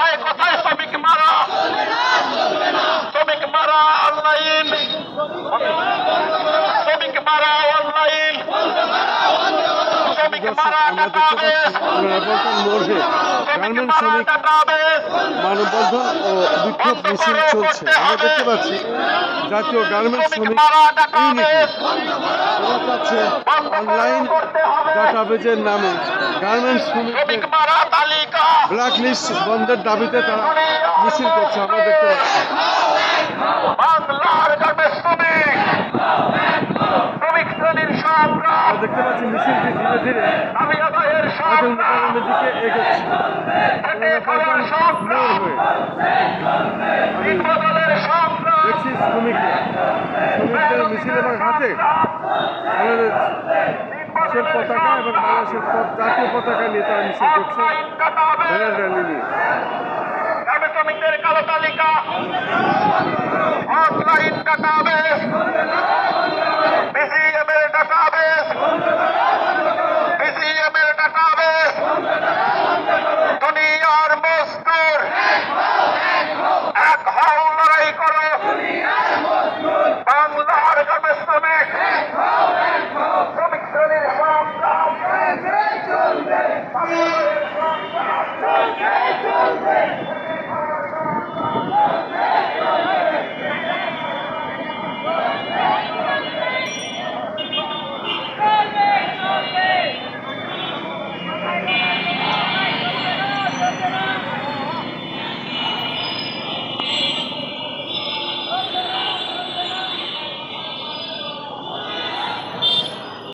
কথায় কথায় শ্রমিক মারা? শ্রমিক মারা অনলাইন। শ্রমিক মারা অনলাইন। শ্রমিক মারা আমরা গার্মেন্ট শ্রমিক মানববন্ধন ও বিক্ষোভ মিছিল চলছে। আমরা দেখতে পাচ্ছি জাতীয় গার্মেন্ট শ্রমিক ইউনিটি ওরা চাচ্ছে অনলাইন ডাটাবেজের নামে। গার্মেন্ট শ্রমিকদের শ্রমিক ব্ল্যাক লিস্ট বন্ধের দাবিতে তারা মিছিল করছে। আমরা দেখতে পাচ্ছি বাংলার গার্মেন্টস শ্রমিক শ্রমিক শ্রেণির সংগ্রাম আমরা দেখতে পাচ্ছি মিছিলটি ধীরে ধীরে দিকে এগোচ্ছে। দেখছি শ্রমিকরা? শ্রমিকদের মিছিল এবং হাতে দেশের পতাকা এবং বাংলাদেশের জাতীয় পতাকা নিয়ে তারা মিছিল করছে। ব্যানার র্যালি নিয়ে। শ্রমিকদের কালো তালিকা। Online database BCM